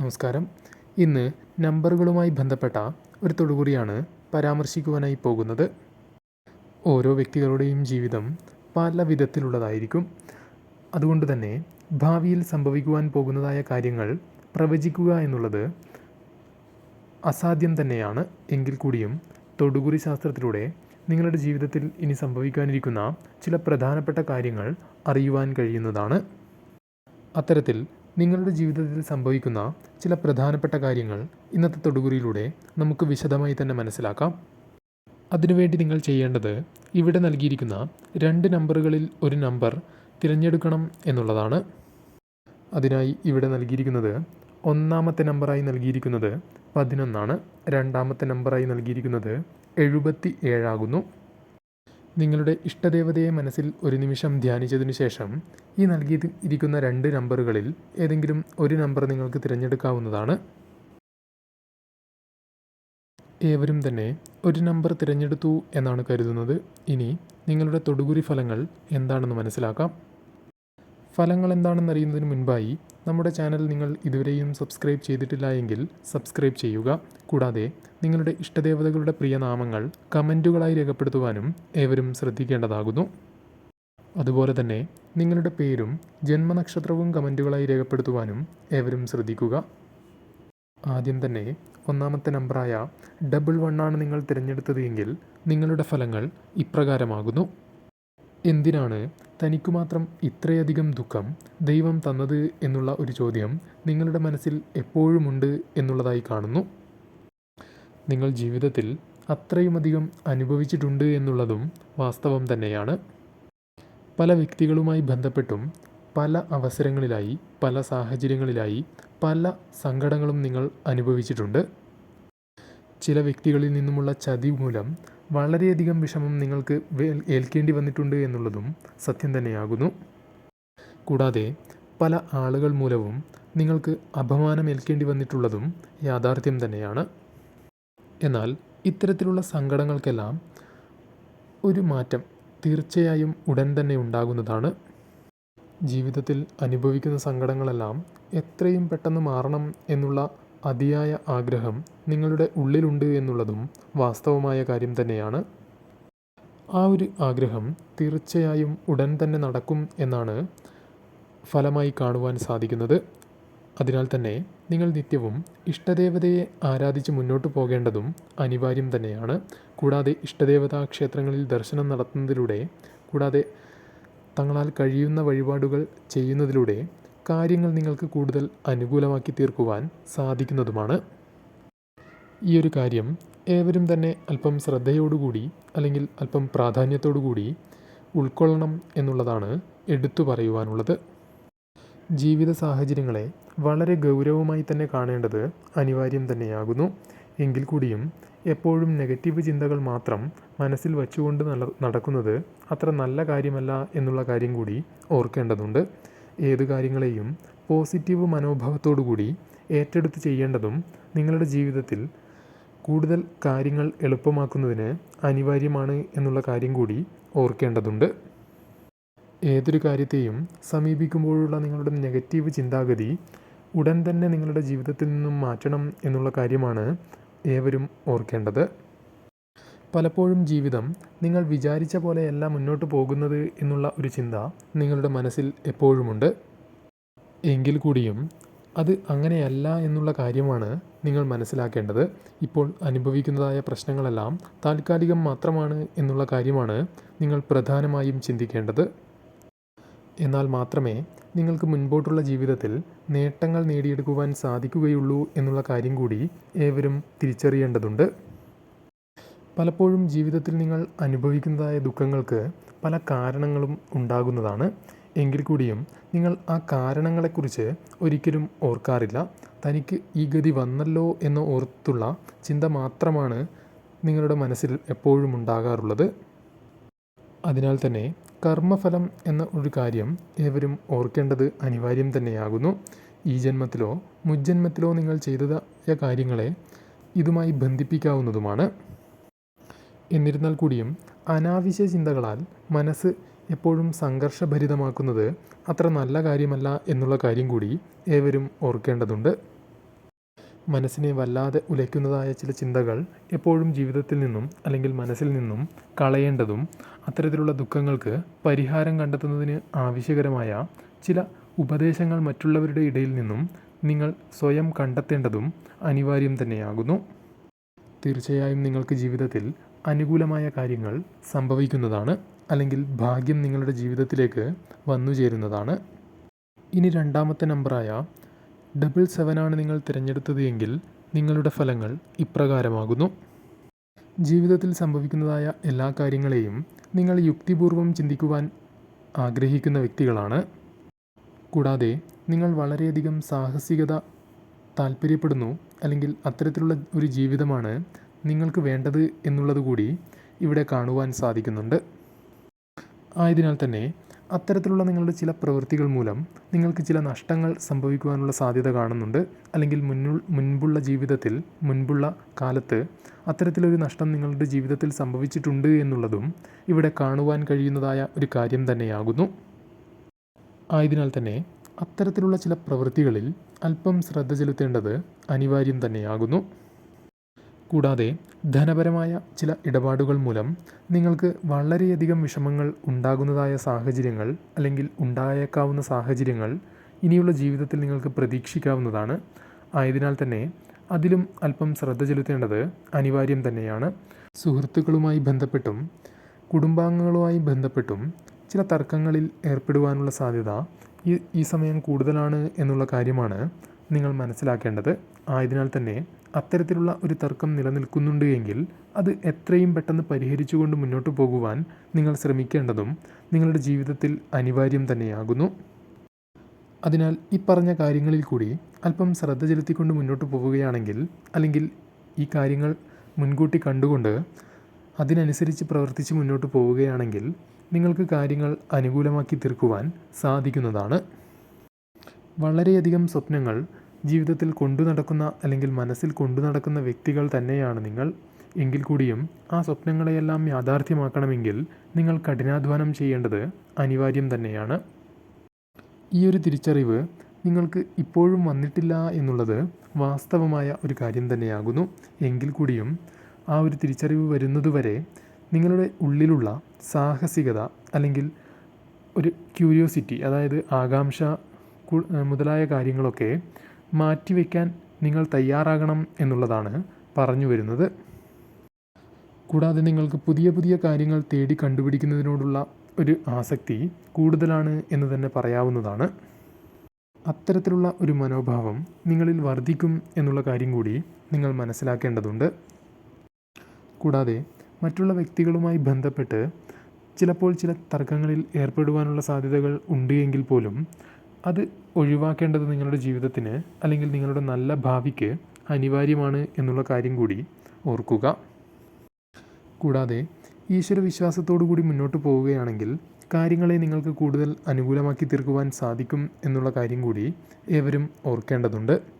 നമസ്കാരം. ഇന്ന് നമ്പറുകളുമായി ബന്ധപ്പെട്ട ഒരു തൊടുകൂടിയാണ് പരാമർശിക്കുവാനായി പോകുന്നത്. ഓരോ വ്യക്തികളുടെയും ജീവിതം പല വിധത്തിലുള്ളതായിരിക്കും. അതുകൊണ്ട് തന്നെ ഭാവിയിൽ സംഭവിക്കുവാൻ പോകുന്നതായ കാര്യങ്ങൾ പ്രവചിക്കുക എന്നുള്ളത് അസാധ്യം തന്നെയാണ്. എങ്കിൽ കൂടിയും തൊടുകുറി ശാസ്ത്രത്തിലൂടെ നിങ്ങളുടെ ജീവിതത്തിൽ ഇനി സംഭവിക്കാനിരിക്കുന്ന ചില പ്രധാനപ്പെട്ട കാര്യങ്ങൾ അറിയുവാൻ കഴിയുന്നതാണ്. അത്തരത്തിൽ നിങ്ങളുടെ ജീവിതത്തിൽ സംഭവിക്കുന്ന ചില പ്രധാനപ്പെട്ട കാര്യങ്ങൾ ഇന്നത്തെ തൊടുകുറിയിലൂടെ നമുക്ക് വിശദമായി തന്നെ മനസ്സിലാക്കാം. അതിനുവേണ്ടി നിങ്ങൾ ചെയ്യേണ്ടത് ഇവിടെ നൽകിയിരിക്കുന്ന രണ്ട് നമ്പറുകളിൽ ഒരു നമ്പർ തിരഞ്ഞെടുക്കണം എന്നുള്ളതാണ്. അതിനായി ഇവിടെ നൽകിയിരിക്കുന്നത് ഒന്നാമത്തെ നമ്പറായി നൽകിയിരിക്കുന്നത് പതിനൊന്നാണ്. രണ്ടാമത്തെ നമ്പറായി നൽകിയിരിക്കുന്നത് എഴുപത്തി ഏഴാകുന്നു നിങ്ങളുടെ ഇഷ്ടദേവതയെ മനസ്സിൽ ഒരു നിമിഷം ധ്യാനിച്ചതിനു ശേഷം ഈ നൽകിയിരിക്കുന്ന രണ്ട് നമ്പറുകളിൽ ഏതെങ്കിലും ഒരു നമ്പർ നിങ്ങൾക്ക് തിരഞ്ഞെടുക്കാവുന്നതാണ്. ഏവരും തന്നെ ഒരു നമ്പർ തിരഞ്ഞെടുത്തു എന്നാണ് കരുതുന്നത്. ഇനി നിങ്ങളുടെ തൊടുകുറി ഫലങ്ങൾ എന്താണെന്ന് മനസ്സിലാക്കാം. ഫലങ്ങൾ എന്താണെന്ന് അറിയുന്നതിന് മുൻപായി നമ്മുടെ ചാനൽ നിങ്ങൾ ഇതുവരെയും സബ്സ്ക്രൈബ് ചെയ്തിട്ടില്ല എങ്കിൽ സബ്സ്ക്രൈബ് ചെയ്യുക. കൂടാതെ നിങ്ങളുടെ ഇഷ്ടദേവതകളുടെ പ്രിയനാമങ്ങൾ കമന്റുകളായി രേഖപ്പെടുത്തുവാനും ഏവരും ശ്രദ്ധിക്കേണ്ടതാകുന്നു. അതുപോലെ തന്നെ നിങ്ങളുടെ പേരും ജന്മനക്ഷത്രവും കമന്റുകളായി രേഖപ്പെടുത്തുവാനും ഏവരും ശ്രദ്ധിക്കുക. ആദ്യം തന്നെ ഒന്നാമത്തെ നമ്പറായ ഡബിൾ വണ്ണാണ് നിങ്ങൾ തിരഞ്ഞെടുത്തത് എങ്കിൽ നിങ്ങളുടെ ഫലങ്ങൾ ഇപ്രകാരമാകുന്നു. എന്തിനാണ് തനിക്കു മാത്രം ഇത്രയധികം ദുഃഖം ദൈവം തന്നത് എന്നുള്ള ഒരു ചോദ്യം നിങ്ങളുടെ മനസ്സിൽ എപ്പോഴുമുണ്ട് എന്നുള്ളതായി കാണുന്നു. നിങ്ങൾ ജീവിതത്തിൽ അത്രയുമധികം അനുഭവിച്ചിട്ടുണ്ട് എന്നുള്ളതും വാസ്തവം തന്നെയാണ്. പല വ്യക്തികളുമായി ബന്ധപ്പെട്ടും പല അവസരങ്ങളിലായി പല സാഹചര്യങ്ങളിലായി പല സങ്കടങ്ങളും നിങ്ങൾ അനുഭവിച്ചിട്ടുണ്ട്. ചില വ്യക്തികളിൽ നിന്നുമുള്ള ചതി മൂലം വളരെയധികം വിഷമം നിങ്ങൾക്ക് ഏൽക്കേണ്ടി വന്നിട്ടുണ്ട് എന്നുള്ളതും സത്യം തന്നെയാകുന്നു. കൂടാതെ പല ആളുകൾ മൂലവും നിങ്ങൾക്ക് അപമാനം ഏൽക്കേണ്ടി വന്നിട്ടുള്ളതും യാഥാർത്ഥ്യം തന്നെയാണ്. എന്നാൽ ഇത്തരത്തിലുള്ള സങ്കടങ്ങൾക്കെല്ലാം ഒരു മാറ്റം തീർച്ചയായും ഉടൻ തന്നെ ഉണ്ടാകുന്നതാണ്. ജീവിതത്തിൽ അനുഭവിക്കുന്ന സങ്കടങ്ങളെല്ലാം എത്രയും പെട്ടെന്ന് മാറണം എന്നുള്ള അതിയായ ആഗ്രഹം നിങ്ങളുടെ ഉള്ളിലുണ്ട് എന്നുള്ളതും വാസ്തവമായ കാര്യം തന്നെയാണ്. ആ ഒരു ആഗ്രഹം തീർച്ചയായും ഉടൻ തന്നെ നടക്കും എന്നാണ് ഫലമായി കാണുവാൻ സാധിക്കുന്നത്. അതിനാൽ തന്നെ നിങ്ങൾ നിത്യവും ഇഷ്ടദേവതയെ ആരാധിച്ച് മുന്നോട്ട് പോകേണ്ടതും അനിവാര്യം തന്നെയാണ്. കൂടാതെ ഇഷ്ടദേവതാ ക്ഷേത്രങ്ങളിൽ ദർശനം നടത്തുന്നതിലൂടെ കൂടാതെ തങ്ങളാൽ കഴിയുന്ന വഴിപാടുകൾ ചെയ്യുന്നതിലൂടെ കാര്യങ്ങൾ നിങ്ങൾക്ക് കൂടുതൽ അനുകൂലമാക്കി തീർക്കുവാൻ സാധിക്കുന്നതുമാണ്. ഈ ഒരു കാര്യം ഏവരും തന്നെ അല്പം ശ്രദ്ധയോടുകൂടി അല്ലെങ്കിൽ അല്പം പ്രാധാന്യത്തോടുകൂടി ഉൾക്കൊള്ളണം എന്നുള്ളതാണ് എടുത്തു പറയുവാനുള്ളത്. ജീവിത സാഹചര്യങ്ങളെ വളരെ ഗൗരവമായി തന്നെ കാണേണ്ടത് അനിവാര്യം തന്നെയാകുന്നു. എങ്കിൽ കൂടിയും എപ്പോഴും നെഗറ്റീവ് ചിന്തകൾ മാത്രം മനസ്സിൽ വച്ചുകൊണ്ട് നട- നടക്കുന്നത് അത്ര നല്ല കാര്യമല്ല എന്നുള്ള കാര്യം കൂടി ഓർക്കേണ്ടതുണ്ട്. ഏത് കാര്യങ്ങളെയും പോസിറ്റീവ് മനോഭാവത്തോടു കൂടി ഏറ്റെടുത്ത് ചെയ്യേണ്ടതും നിങ്ങളുടെ ജീവിതത്തിൽ കൂടുതൽ കാര്യങ്ങൾ എളുപ്പമാക്കുന്നതിന് അനിവാര്യമാണ് എന്നുള്ള കാര്യം കൂടി ഓർക്കേണ്ടതുണ്ട്. ഏതൊരു കാര്യത്തെയും സമീപിക്കുമ്പോഴുള്ള നിങ്ങളുടെ നെഗറ്റീവ് ചിന്താഗതി ഉടൻ തന്നെ നിങ്ങളുടെ ജീവിതത്തിൽ നിന്നും മാറ്റണം എന്നുള്ള കാര്യമാണ് ഏവരും ഓർക്കേണ്ടത്. പലപ്പോഴും ജീവിതം നിങ്ങൾ വിചാരിച്ച പോലെയല്ല മുന്നോട്ട് പോകുന്നത് എന്നുള്ള ഒരു ചിന്ത നിങ്ങളുടെ മനസ്സിൽ എപ്പോഴുമുണ്ട്. എങ്കിൽ കൂടിയും അത് അങ്ങനെയല്ല എന്നുള്ള കാര്യമാണ് നിങ്ങൾ മനസ്സിലാക്കേണ്ടത്. ഇപ്പോൾ അനുഭവിക്കുന്നതായ പ്രശ്നങ്ങളെല്ലാം താൽക്കാലികം മാത്രമാണ് എന്നുള്ള കാര്യമാണ് നിങ്ങൾ പ്രധാനമായും ചിന്തിക്കേണ്ടത്. എന്നാൽ മാത്രമേ നിങ്ങൾക്ക് മുൻപോട്ടുള്ള ജീവിതത്തിൽ നേട്ടങ്ങൾ നേടിയെടുക്കുവാൻ സാധിക്കുകയുള്ളൂ എന്നുള്ള കാര്യം കൂടി ഏവരും തിരിച്ചറിയേണ്ടതുണ്ട്. പലപ്പോഴും ജീവിതത്തിൽ നിങ്ങൾ അനുഭവിക്കുന്നതായ ദുഃഖങ്ങൾക്ക് പല കാരണങ്ങളും ഉണ്ടാകുന്നതാണ്. എങ്കിൽ കൂടിയും നിങ്ങൾ ആ കാരണങ്ങളെക്കുറിച്ച് ഒരിക്കലും ഓർക്കാറില്ല. തനിക്ക് ഈ ഗതി വന്നല്ലോ എന്ന് ഓർത്തുള്ള ചിന്ത മാത്രമാണ് നിങ്ങളുടെ മനസ്സിൽ എപ്പോഴും ഉണ്ടാകാറുള്ളത്. അതിനാൽ തന്നെ കർമ്മഫലം എന്ന ഒരു കാര്യം ഏവരും ഓർക്കേണ്ടത് അനിവാര്യം തന്നെയാകുന്നു. ഈ ജന്മത്തിലോ മുജ്ജന്മത്തിലോ നിങ്ങൾ ചെയ്തതായ കാര്യങ്ങളെ ഇതുമായി ബന്ധിപ്പിക്കാവുന്നതുമാണ്. എന്നിരുന്നാൽ കൂടിയും അനാവശ്യ ചിന്തകളാൽ മനസ്സ് എപ്പോഴും സംഘർഷഭരിതമാക്കുന്നത് അത്ര നല്ല കാര്യമല്ല എന്നുള്ള കാര്യം കൂടി ഏവരും ഓർക്കേണ്ടതുണ്ട്. മനസ്സിനെ വല്ലാതെ ഉലയ്ക്കുന്നതായ ചില ചിന്തകൾ എപ്പോഴും ജീവിതത്തിൽ നിന്നും അല്ലെങ്കിൽ മനസ്സിൽ നിന്നും കളയേണ്ടതും അത്തരത്തിലുള്ള ദുഃഖങ്ങൾക്ക് പരിഹാരം കണ്ടെത്തുന്നതിന് ആവശ്യകരമായ ചില ഉപദേശങ്ങൾ മറ്റുള്ളവരുടെ ഇടയിൽ നിന്നും നിങ്ങൾ സ്വയം കണ്ടെത്തേണ്ടതും അനിവാര്യം തന്നെയാകുന്നു. തീർച്ചയായും നിങ്ങൾക്ക് ജീവിതത്തിൽ അനുകൂലമായ കാര്യങ്ങൾ സംഭവിക്കുന്നതാണ് അല്ലെങ്കിൽ ഭാഗ്യം നിങ്ങളുടെ ജീവിതത്തിലേക്ക് വന്നു ചേരുന്നതാണ്. ഇനി രണ്ടാമത്തെ നമ്പറായ ഡബിൾ സെവനാണ് നിങ്ങൾ തിരഞ്ഞെടുത്തത് എങ്കിൽ നിങ്ങളുടെ ഫലങ്ങൾ ഇപ്രകാരമാകുന്നു. ജീവിതത്തിൽ സംഭവിക്കുന്നതായ എല്ലാ കാര്യങ്ങളെയും നിങ്ങൾ യുക്തിപൂർവം ചിന്തിക്കുവാൻ ആഗ്രഹിക്കുന്ന വ്യക്തികളാണ്. കൂടാതെ നിങ്ങൾ വളരെയധികം സാഹസികത താല്പര്യപ്പെടുന്നു അല്ലെങ്കിൽ അത്തരത്തിലുള്ള ഒരു ജീവിതമാണ് നിങ്ങൾക്ക് വേണ്ടത് എന്നുള്ളത് കൂടി ഇവിടെ കാണുവാൻ സാധിക്കുന്നുണ്ട്. ആയതിനാൽ തന്നെ അത്തരത്തിലുള്ള നിങ്ങളുടെ ചില പ്രവൃത്തികൾ മൂലം നിങ്ങൾക്ക് ചില നഷ്ടങ്ങൾ സംഭവിക്കുവാനുള്ള സാധ്യത കാണുന്നുണ്ട്. അല്ലെങ്കിൽ മുന്നു മുൻപുള്ള ജീവിതത്തിൽ മുൻപുള്ള കാലത്ത് അത്തരത്തിലൊരു നഷ്ടം നിങ്ങളുടെ ജീവിതത്തിൽ സംഭവിച്ചിട്ടുണ്ട് എന്നുള്ളതും ഇവിടെ കാണുവാൻ കഴിയുന്നതായ ഒരു കാര്യം തന്നെയാകുന്നു. ആയതിനാൽ തന്നെ അത്തരത്തിലുള്ള ചില പ്രവൃത്തികളിൽ അല്പം ശ്രദ്ധ ചെലുത്തേണ്ടത് അനിവാര്യം തന്നെയാകുന്നു. കൂടാതെ ധനപരമായ ചില ഇടപാടുകൾ മൂലം നിങ്ങൾക്ക് വളരെയധികം വിഷമങ്ങൾ ഉണ്ടാകുന്നതായ സാഹചര്യങ്ങൾ അല്ലെങ്കിൽ ഉണ്ടായേക്കാവുന്ന സാഹചര്യങ്ങൾ ഇനിയുള്ള ജീവിതത്തിൽ നിങ്ങൾക്ക് പ്രതീക്ഷിക്കാവുന്നതാണ്. ആയതിനാൽ തന്നെ അതിലും അല്പം ശ്രദ്ധ ചെലുത്തേണ്ടത് അനിവാര്യം തന്നെയാണ്. സുഹൃത്തുക്കളുമായി ബന്ധപ്പെട്ടും കുടുംബാംഗങ്ങളുമായി ബന്ധപ്പെട്ടും ചില തർക്കങ്ങളിൽ ഏർപ്പെടുവാനുള്ള സാധ്യത ഈ ഈ സമയം കൂടുതലാണ് എന്നുള്ള കാര്യമാണ് നിങ്ങൾ മനസ്സിലാക്കേണ്ടത് ആയതിനാൽ തന്നെ അത്തരത്തിലുള്ള ഒരു തർക്കം നിലനിൽക്കുന്നുണ്ട് എങ്കിൽ അത് എത്രയും പെട്ടെന്ന് പരിഹരിച്ചുകൊണ്ട് മുന്നോട്ട് പോകുവാൻ നിങ്ങൾ ശ്രമിക്കേണ്ടതും നിങ്ങളുടെ ജീവിതത്തിൽ അനിവാര്യം തന്നെയാകുന്നു. അതിനാൽ ഈ പറഞ്ഞ കാര്യങ്ങളിൽ കൂടി അല്പം ശ്രദ്ധ ചെലുത്തിക്കൊണ്ട് മുന്നോട്ട് പോവുകയാണെങ്കിൽ അല്ലെങ്കിൽ ഈ കാര്യങ്ങൾ മുൻകൂട്ടി കണ്ടുകൊണ്ട് അതിനനുസരിച്ച് പ്രവർത്തിച്ച് മുന്നോട്ട് പോവുകയാണെങ്കിൽ നിങ്ങൾക്ക് കാര്യങ്ങൾ അനുകൂലമാക്കി തീർക്കുവാൻ സാധിക്കുന്നതാണ്. വളരെയധികം സ്വപ്നങ്ങൾ ജീവിതത്തിൽ കൊണ്ടു നടക്കുന്ന അല്ലെങ്കിൽ മനസ്സിൽ കൊണ്ടു നടക്കുന്ന വ്യക്തികൾ തന്നെയാണ് നിങ്ങൾ. എങ്കിൽ കൂടിയും ആ സ്വപ്നങ്ങളെയെല്ലാം യാഥാർത്ഥ്യമാക്കണമെങ്കിൽ നിങ്ങൾ കഠിനാധ്വാനം ചെയ്യേണ്ടത് അനിവാര്യം തന്നെയാണ്. ഈ ഒരു തിരിച്ചറിവ് നിങ്ങൾക്ക് ഇപ്പോഴും വന്നിട്ടില്ല എന്നുള്ളത് വാസ്തവമായ ഒരു കാര്യം തന്നെയാകുന്നു. എങ്കിൽ കൂടിയും ആ ഒരു തിരിച്ചറിവ് വരുന്നതുവരെ നിങ്ങളുടെ ഉള്ളിലുള്ള സാഹസികത അല്ലെങ്കിൽ ഒരു ക്യൂരിയോസിറ്റി അതായത് ആകാംക്ഷ മുതലായ കാര്യങ്ങളൊക്കെ മാറ്റിവെക്കാൻ നിങ്ങൾ തയ്യാറാകണം എന്നുള്ളതാണ് പറഞ്ഞു വരുന്നത്. കൂടാതെ നിങ്ങൾക്ക് പുതിയ പുതിയ കാര്യങ്ങൾ തേടി കണ്ടുപിടിക്കുന്നതിനോടുള്ള ഒരു ആസക്തി കൂടുതലാണ് എന്ന് തന്നെ പറയാവുന്നതാണ്. അത്തരത്തിലുള്ള ഒരു മനോഭാവം നിങ്ങളിൽ വർദ്ധിക്കും എന്നുള്ള കാര്യം കൂടി നിങ്ങൾ മനസ്സിലാക്കേണ്ടതുണ്ട്. കൂടാതെ മറ്റുള്ള വ്യക്തികളുമായി ബന്ധപ്പെട്ട് ചിലപ്പോൾ ചില തർക്കങ്ങളിൽ ഏർപ്പെടുവാനുള്ള സാധ്യതകൾ ഉണ്ട് എങ്കിൽ പോലും അത് ഒഴിവാക്കേണ്ടത് നിങ്ങളുടെ ജീവിതത്തിന് അല്ലെങ്കിൽ നിങ്ങളുടെ നല്ല ഭാവിക്ക് അനിവാര്യമാണ് എന്നുള്ള കാര്യം കൂടി ഓർക്കുക. കൂടാതെ ഈശ്വരവിശ്വാസത്തോടു കൂടി മുന്നോട്ട് പോവുകയാണെങ്കിൽ കാര്യങ്ങളെ നിങ്ങൾക്ക് കൂടുതൽ അനുകൂലമാക്കി തീർക്കുവാൻ സാധിക്കും എന്നുള്ള കാര്യം കൂടി ഏവരും ഓർക്കേണ്ടതുണ്ട്.